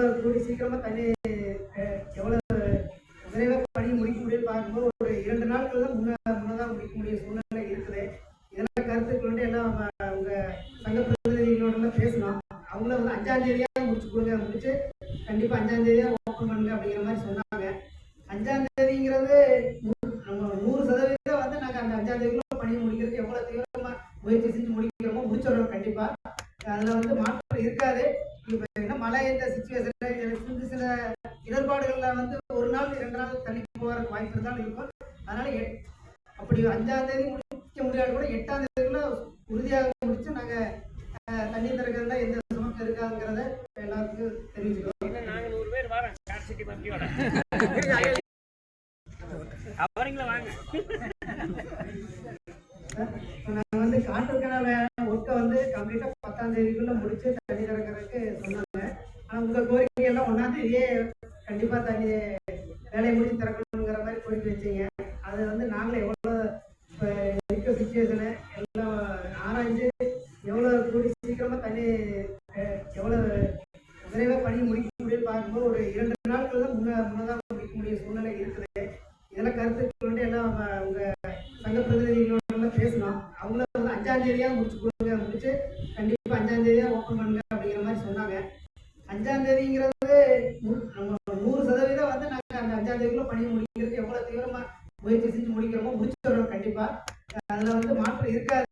சீக்கிரமா தண்ணி எவ்வளவு விரைவா பணி முடிக்க முடியும் பார்க்கும்போது ஒரு இரண்டு நாட்கள் தான் முன்ன முன்னதாக முடிக்க முடிய சூழ்நிலை இருக்குது. இதெல்லாம் கருத்துக்கள் கொண்டு எல்லாம் அஹ், அவங்க சங்க பிரதிநிதிகளோட பேசணும். அவங்கள வந்து அஞ்சாம் தேதியாக முடிச்சு கொடுங்க முடிச்சு கண்டிப்பா அஞ்சாம் தேதியா ஓப்பன் பண்ணுங்க அப்படிங்கிற மாதிரி சொன்னாங்க. அஞ்சாம் தேதிங்கிறது நம்ம நூறு சதவீதம் வந்து நாங்கள் அந்த அஞ்சாம் தேதிக்குள்ள பணி முடிக்கிறதுக்கு எவ்வளவு தீவிரமா முயற்சி செஞ்சு முடிக்கிறோமோ முடிச்சிடறோம் கண்டிப்பா. அதுல வந்து மாற்றம் இருக்காது. மழை இந்த சுச்சுவேஷன்ல சில சில இடர்பாடுகள்ல வந்து ஒரு நாள் இரண்டு நாள் தள்ளி போறதுக்கு வாய்ப்பு இருந்தாலும் இருக்கும். அதனால அப்படி அஞ்சாம் தேதி முடிக்க முடியாது கூட எட்டாம் தேதிக்குள்ள உறுதியாக முடிச்சு நாங்க தண்ணி திறக்கிறதுல எந்த சுமக்கம் இருக்காதுங்கிறத எல்லாருக்கும் தெரிவிச்சுக்கிறோம். இன்னும் நாங்க நூறு பேர் வரோம். காட்சிக்கு நம்பியோட அவரங்கள வாங்க இப்ப நாங்க வந்து காற்றுக்கான ஒர்க்கை வந்து கம்ப்ளீட்டா பத்தாம் தேதிக்குள்ள முடிச்சு தண்ணி திறக்கிறதுக்கு சொன்னாங்க உங்கள் கோரிக்கை எல்லாம் ஒன்னாம் கண்டிப்பா தண்ணி வேலையை முடிச்சு திறக்கணுங்கிற மாதிரி கோரிக்கை வச்சீங்க. அது வந்து நாங்களே எவ்வளவு இப்போ இருக்க சுச்சுவேஷனு எல்லாம் ஆராய்ஞ்சு எவ்வளவு கூடி சீக்கிரமா தண்ணி எவ்வளோ எவ்வளவு பணி முடிக்க முடியும் பார்க்கும்போது ஒரு இரண்டு நாட்கள் தான் முன்ன முன்னதாக முடிக்க முடிய சூழ்நிலை இருக்குது. இதெல்லாம் கருத்துக்கள் வந்து எல்லாம் அவங்க சங்க பிரதிநிதிகளோட பேசணும். அவங்கள வந்து அஞ்சாம் தேதியாக முடிச்சு கண்டிப்பா அஞ்சாம் தேதியா ஓப்பன் பண்ணுங்க அப்படிங்கிற மாதிரி சொன்னாங்க அஞ்சாம் தேதிங்கிறது நம்ம நூறு சதவீதம் வந்து நாங்கள் அந்த அஞ்சாம் தேதிக்குள்ள பணி முடிக்கிறதுக்கு எவ்வளவு தீவிரமா முயற்சி செஞ்சு முடிக்கிறோமோ முடிச்சு முடிச்சிடறோம் கண்டிப்பா. அதுல வந்து மாற்றம் இருக்காது.